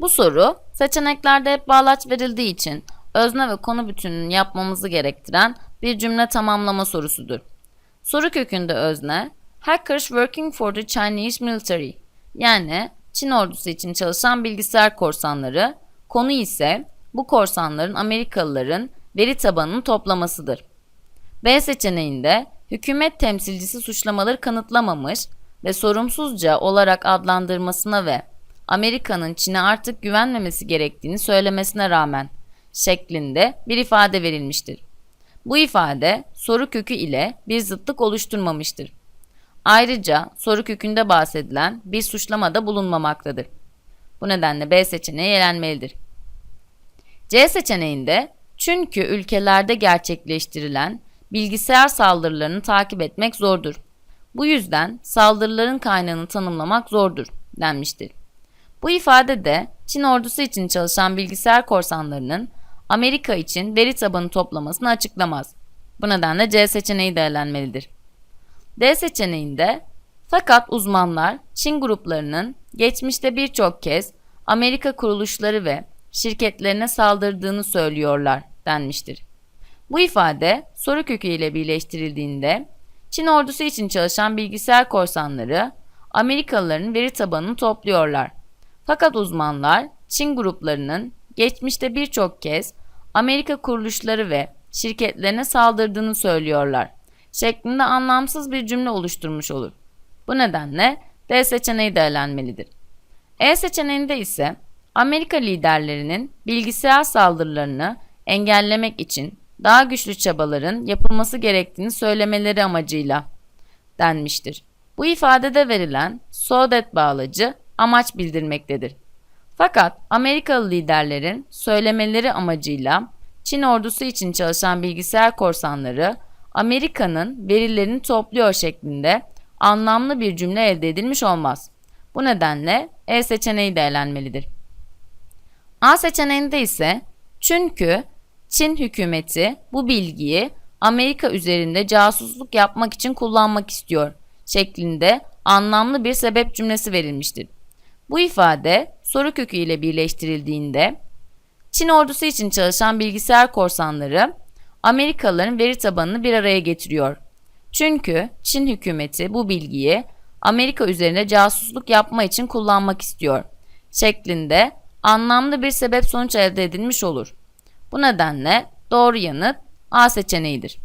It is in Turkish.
Bu soru seçeneklerde hep bağlaç verildiği için özne ve konu bütününü yapmamızı gerektiren bir cümle tamamlama sorusudur. Soru kökünde özne, hackers working for the Chinese military yani Çin ordusu için çalışan bilgisayar korsanları, konu ise bu korsanların Amerikalıların veri tabanının toplamasıdır. B seçeneğinde hükümet temsilcisi suçlamaları kanıtlamamış ve sorumsuzca olarak adlandırmasına ve Amerika'nın Çin'e artık güvenmemesi gerektiğini söylemesine rağmen şeklinde bir ifade verilmiştir. Bu ifade soru kökü ile bir zıtlık oluşturmamıştır. Ayrıca soru kökünde bahsedilen bir suçlamada bulunmamaktadır. Bu nedenle B seçeneği elenmelidir. C seçeneğinde çünkü ülkelerde gerçekleştirilen bilgisayar saldırılarını takip etmek zordur. Bu yüzden saldırıların kaynağını tanımlamak zordur denmiştir. Bu ifade de Çin ordusu için çalışan bilgisayar korsanlarının Amerika için veri tabanı toplamasını açıklamaz. Bu nedenle C seçeneği değerlenmelidir. D seçeneğinde fakat uzmanlar Çin gruplarının geçmişte birçok kez Amerika kuruluşları ve şirketlerine saldırdığını söylüyorlar denmiştir. Bu ifade soru kökü ile birleştirildiğinde Çin ordusu için çalışan bilgisayar korsanları Amerikalıların veri tabanını topluyorlar. Fakat uzmanlar Çin gruplarının geçmişte birçok kez Amerika kuruluşları ve şirketlerine saldırdığını söylüyorlar şeklinde anlamsız bir cümle oluşturmuş olur. Bu nedenle D seçeneği değerlenmelidir. E seçeneğinde ise Amerika liderlerinin bilgisayar saldırılarını engellemek için daha güçlü çabaların yapılması gerektiğini söylemeleri amacıyla denmiştir. Bu ifadede verilen so bağlacı amaç bildirmektedir. Fakat Amerikalı liderlerin söylemeleri amacıyla Çin ordusu için çalışan bilgisayar korsanları Amerika'nın verilerini topluyor şeklinde anlamlı bir cümle elde edilmiş olmaz. Bu nedenle E seçeneği değerlenmelidir. A seçeneğinde ise çünkü Çin hükümeti bu bilgiyi Amerika üzerinde casusluk yapmak için kullanmak istiyor şeklinde anlamlı bir sebep cümlesi verilmiştir. Bu ifade soru kökü ile birleştirildiğinde Çin ordusu için çalışan bilgisayar korsanları Amerikalıların veri tabanını bir araya getiriyor. Çünkü Çin hükümeti bu bilgiyi Amerika üzerinde casusluk yapma için kullanmak istiyor şeklinde anlamlı bir sebep sonuç elde edilmiş olur. Bu nedenle doğru yanıt A seçeneğidir.